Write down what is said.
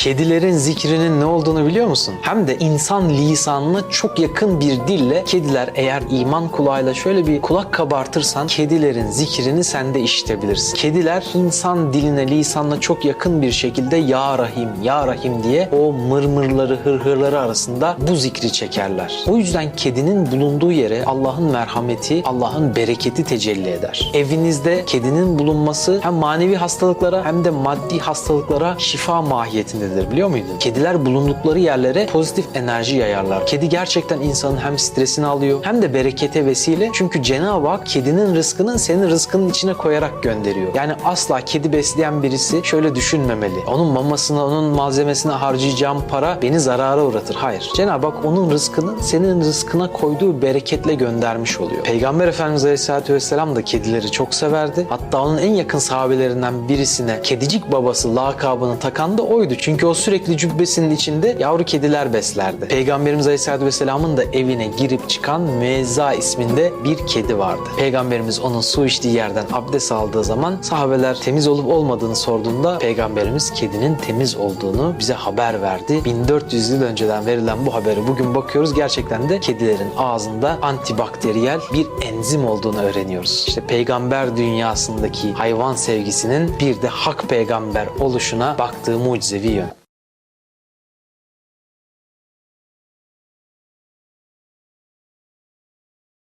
Kedilerin zikrinin ne olduğunu biliyor musun? Hem de insan lisanına çok yakın bir dille kediler eğer iman kulağıyla şöyle bir kulak kabartırsan kedilerin zikrini sen de işitebilirsin. Kediler insan diline, lisanına çok yakın bir şekilde Ya Rahim, Ya Rahim diye o mırmırları, hırhırları arasında bu zikri çekerler. O yüzden kedinin bulunduğu yere Allah'ın merhameti, Allah'ın bereketi tecelli eder. Evinizde kedinin bulunması hem manevi hastalıklara hem de maddi hastalıklara şifa mahiyetindedir biliyor muydun? Kediler bulundukları yerlere pozitif enerji yayarlar. Kedi gerçekten insanın hem stresini alıyor hem de berekete vesile. Çünkü Cenab-ı Hak kedinin rızkını senin rızkının içine koyarak gönderiyor. Yani asla kedi besleyen birisi şöyle düşünmemeli. Onun mamasına, onun malzemesine harcayacağım para beni zarara uğratır. Hayır. Cenab-ı Hak onun rızkını senin rızkına koyduğu bereketle göndermiş oluyor. Peygamber Efendimiz Aleyhisselatü Vesselam da kedileri çok severdi. Hatta onun en yakın sahabelerinden birisine kedicik babası lakabını takan da oydu. Çünkü o sürekli cübbesinin içinde yavru kediler beslerdi. Peygamberimiz Aleyhisselatü Vesselam'ın da evine girip çıkan Müezza isminde bir kedi vardı. Peygamberimiz onun su içtiği yerden abdest aldığı zaman sahabeler temiz olup olmadığını sorduğunda Peygamberimiz kedinin temiz olduğunu bize haber verdi. 1400 yıl önceden verilen bu haberi bugün bakıyoruz gerçekten de kedilerin ağzında antibakteriyel bir enzim olduğunu öğreniyoruz. İşte peygamber dünyasındaki hayvan sevgisinin bir de hak peygamber oluşuna baktığı mucizevi yön.